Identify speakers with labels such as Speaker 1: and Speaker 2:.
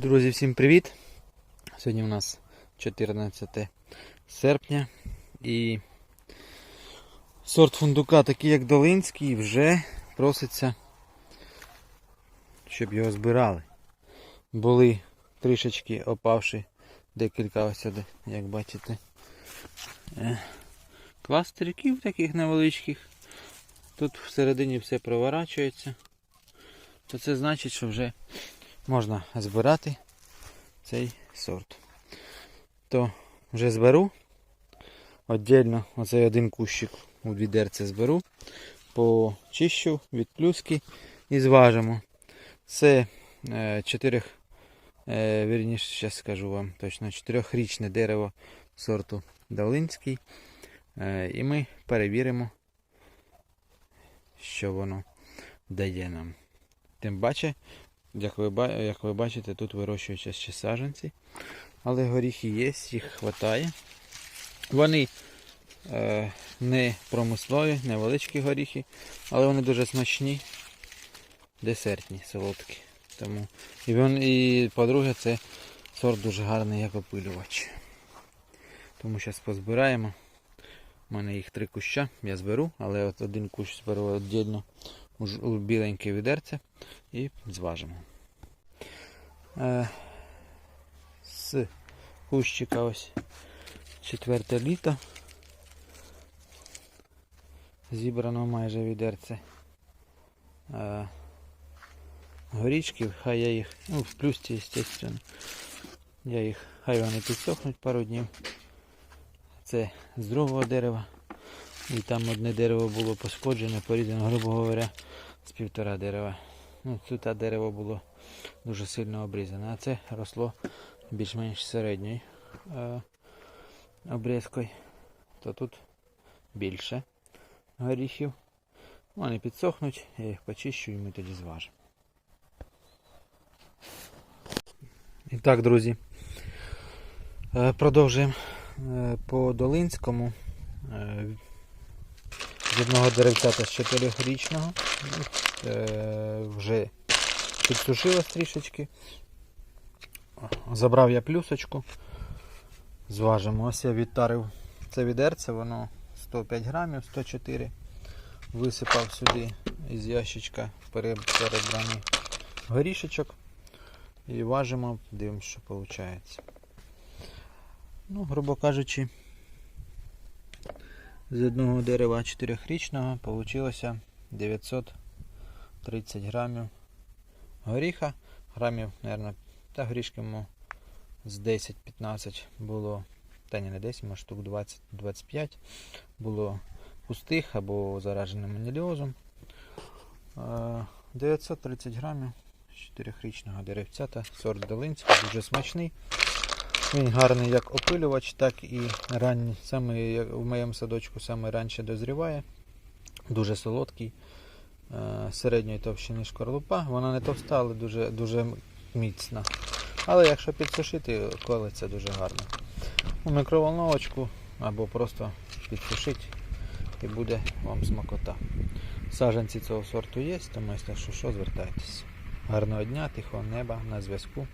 Speaker 1: Друзі, всім привіт! Сьогодні у нас 14 серпня і сорт фундука, такий як Долинський, вже проситься, щоб його збирали. Були трішечки опавші декілька ось, сюди, як бачите, е, кластериків таких невеличких. Тут всередині все проворачується. То це значить, що вже можна збирати цей сорт. То вже зберу. Отдельно оцей один кущик у відерце зберу, почищу від плюски і зважимо. Це е, чотирьох, е, вірніше, зараз скажу вам точно, чотирьохрічне дерево сорту Долинський. Е, і ми перевіримо, що воно дає нам. Тим паче, як ви, як ви бачите, тут вирощуються ще саджанці. Але горіхи є, їх вистачає. Вони е, не промислові, невеличкі горіхи, але вони дуже смачні, десертні, солодкі. Тому, і, і по-друге, це сорт дуже гарний як опилювач. Тому зараз позбираємо. У мене їх три куща, я зберу, але от один кущ зберу віддільно біленьке відерце і зважимо. Е, з кущика ось четверте літо. Зібрано майже відерце. Е, горічків, хай я їх, ну в плюсті, звісно. Я їх, хай вони підсохнуть пару днів. Це з другого дерева. І там одне дерево було пошкоджене, порізане, грубо говоря, з півтора дерева. Ну, тут дерево було дуже сильно обрізане, а це росло більш-менш середньою е, обрізкою. То тут більше горіхів. Вони підсохнуть, я їх почищу і ми тоді зважимо. І так, друзі, е, продовжуємо е, по Долинському. З одного деревцята з 4-річного. Е, вже підсушилось трішечки. Забрав я плюсочку. Зважимо. Ось я відтарив це відерце, воно 105 грамів, 104. Висипав сюди із ящичка перебраний горішечок. І важимо, дивимося, що виходить. Ну, грубо кажучи, з одного дерева 4-річного вийшло 930 грамів горіха. Грамів, мабуть, та горішки з 10-15 було, та ні, не 10, може штук 20-25 було пустих або зараженим аніліозом. Е, 930 грамів 4-річного деревця та сорт Долинський, дуже смачний. Він гарний як опилювач, так і ранній. Саме в моєму садочку саме раніше дозріває. Дуже солодкий, е, середньої товщини шкорлупа. Вона не товста, але дуже, дуже міцна. Але якщо підсушити, колиться дуже гарно. У мікроволновочку або просто підсушити і буде вам смакота. Саджанці цього сорту є, тому якщо що, звертайтесь. Гарного дня, тихого неба, на зв'язку.